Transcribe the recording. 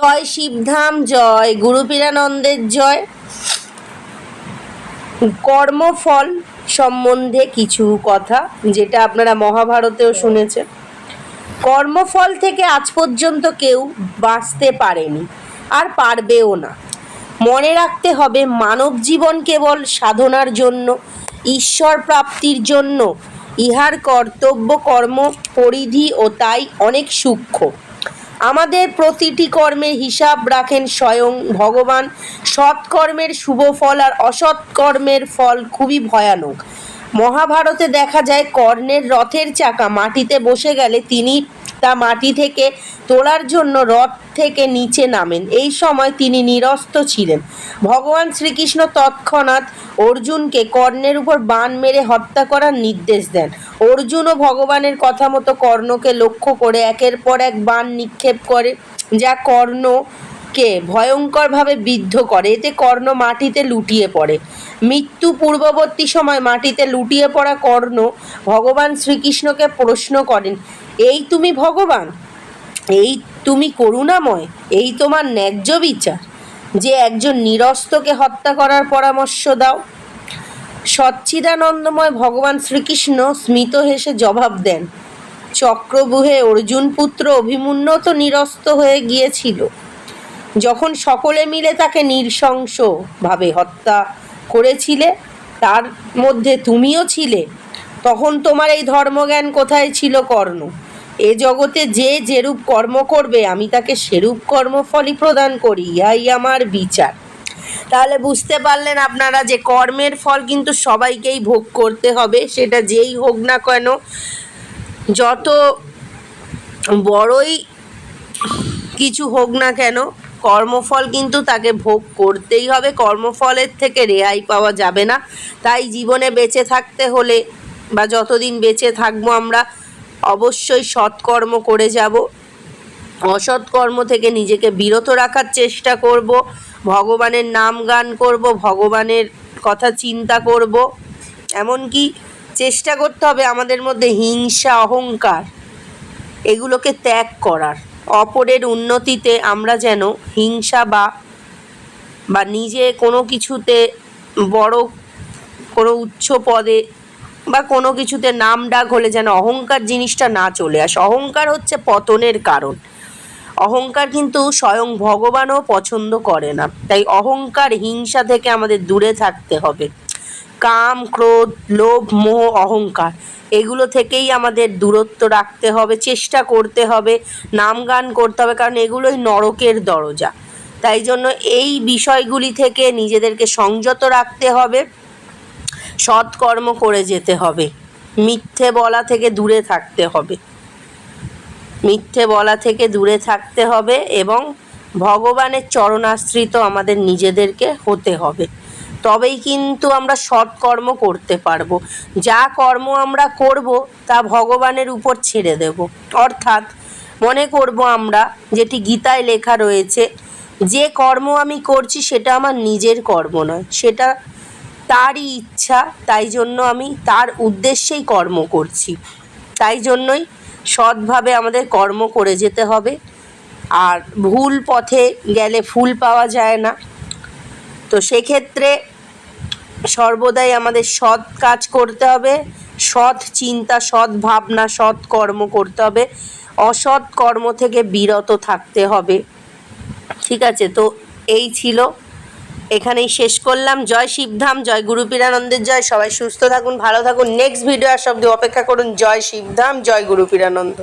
জয় শিবধাম, জয় গুরুপীরানন্দের জয়। কর্মফল সম্বন্ধে কিছু কথা, যেটা আপনারা মহাভারতেও শুনেছেন। কর্মফল থেকে আজ পর্যন্ত কেউ বাঁচতে পারেনি, আর পারবেও না। মনে রাখতে হবে, মানব জীবন কেবল সাধনার জন্য, ঈশ্বর প্রাপ্তির জন্য। ইহার কর্তব্য কর্ম, পরিধি ও তাই অনেক সূক্ষ্ম। আমাদের প্রতিটি কর্মে হিসাব রাখেন স্বয়ং ভগবান। সৎকর্মের শুভ ফল আর অসৎ কর্মের ফল খুবই ভয়ানক। মহাভারতে দেখা যায়, কর্ণের রথের চাকা মাটিতে বসে গেলে তিনি তা মাটি থেকে তোলার জন্য রথ থেকে নিচে নামেন। এই সময় তিনি নিরস্ত ছিলেন। ভগবান শ্রীকৃষ্ণ তৎক্ষণাৎ অর্জুনকে কর্ণের উপর বান মেরে হত্যা করার নির্দেশ দেন। অর্জুনও ভগবানের কথা মতো কর্ণকে লক্ষ্য করে একের পর এক বান নিক্ষেপ করে, যা কর্ণকে ভয়ঙ্করভাবে বিদ্ধ করে। এতে কর্ণ মাটিতে লুটিয়ে পড়ে। মৃত্যু পূর্ববর্তী সময় মাটিতে লুটিয়ে পড়া কর্ণ ভগবান শ্রীকৃষ্ণকে প্রশ্ন করেন, এই তুমি ভগবান? এই তুমি করুণাময়? এই তোমার ন্যায্য বিচার? যে একজন নিরস্তকে হত্যা করার পরামর্শ দাও। সচ্চিদানন্দময় ভগবান শ্রীকৃষ্ণ স্মিত হেসে জবাব দেন, চক্রবুহে অর্জুন পুত্র অভিমন্যু তো নিরস্ত হয়ে গিয়েছিল। যখন সকলে মিলে তাকে নৃশংসভাবে হত্যা করেছিলে, তার মধ্যে তুমিও ছিলে, তখন তোমার এই ধর্মজ্ঞান কোথায় ছিল কর্ণ? এ জগতে যে যেরূপ কর্ম করবে, আমি তাকে সেরূপ কর্মফলই প্রদান করি, ইহাই আমার বিচার। তাহলে বুঝতে পারলেন আপনারা যে কর্মের ফল কিন্তু সবাইকেই ভোগ করতে হবে, সেটা যেই হোক না কেন, যত বড়ই কিছু হোক না কেন কর্মফল কিন্তু তাকে ভোগ করতেই হবে। কর্মফলের থেকে রেহাই পাওয়া যাবে না। তাই জীবনে বেঁচে থাকতে হলে বা যতদিন বেঁচে থাকব আমরা অবশ্যই সৎকর্ম করে যাব। অসৎ কর্ম থেকে নিজেকে বিরত রাখার চেষ্টা করব। ভগবানের নাম গান করব, ভগবানের কথা চিন্তা করব। এমনকি চেষ্টা করতে হবে আমাদের মধ্যে হিংসা, অহংকার, এগুলোকে ত্যাগ করার। অপরের উন্নতিতে আমরা যেন হিংসা বা বা নিজে কোনো কিছুতে বড়, কোনো উচ্চ পদে বা কোনো কিছুতে নাম ডাক হলে যেন অহংকার জিনিসটা না চলে আসে। অহংকার হচ্ছে পতনের কারণ। অহংকার কিন্তু স্বয়ং ভগবানও পছন্দ করে না। তাই অহংকার হিংসা থেকে আমাদের দূরে থাকতে হবে। কাম, ক্রোধ, লোভ, মোহ, অহংকার। এগুলো থেকেই আমাদের দূরত্ব রাখতে হবে, চেষ্টা করতে হবে নাম গান করতে হবে, কারণ এগুলোই নরকের দরজা। তাই জন্য এই বিষয়গুলি থেকে নিজেদেরকে সংযত রাখতে হবে, সৎকর্ম করে যেতে হবে, মিথ্যে বলা থেকে দূরে থাকতে হবে। মিথ্যে বলা থেকে দূরে থাকতে হবে এবং ভগবানের চরণাশ্রিত আমাদের নিজেদেরকে হতে হবে। তবেই কিন্তু আমরা সৎকর্ম করতে পারব। যা কর্ম আমরা করব, তা ভগবানের উপর ছেড়ে দেব। অর্থাৎ মনে করব আমরা, যেটি গীতায় লেখা রয়েছে, যে কর্ম আমি করছি সেটা আমার নিজের কর্ম নয়, সেটা তারই ইচ্ছা, তাই জন্য আমি তার উদ্দেশ্যেই কর্ম করছি। তাই জন্যই সৎভাবে আমাদের কর্ম করে যেতে হবে। আর ভুল পথে গেলে ফুল পাওয়া যায় না। তো সেক্ষেত্রে সর্বদাই আমাদের সৎ কাজ করতে হবে, সৎ চিন্তা, সৎ ভাবনা, সৎ কর্ম করতে হবে, অসৎ কর্ম থেকে বিরত থাকতে হবে। ঠিক আছে, তো এই ছিল। এখানেই শেষ করলাম। জয় শিবধাম, জয় গুরু পীরানন্দের জয়। সবাই সুস্থ থাকুন, ভালো থাকুন। নেক্সট ভিডিও আর সব অপেক্ষা করুন। জয় শিবধাম, জয় গুরু পীরানন্দ।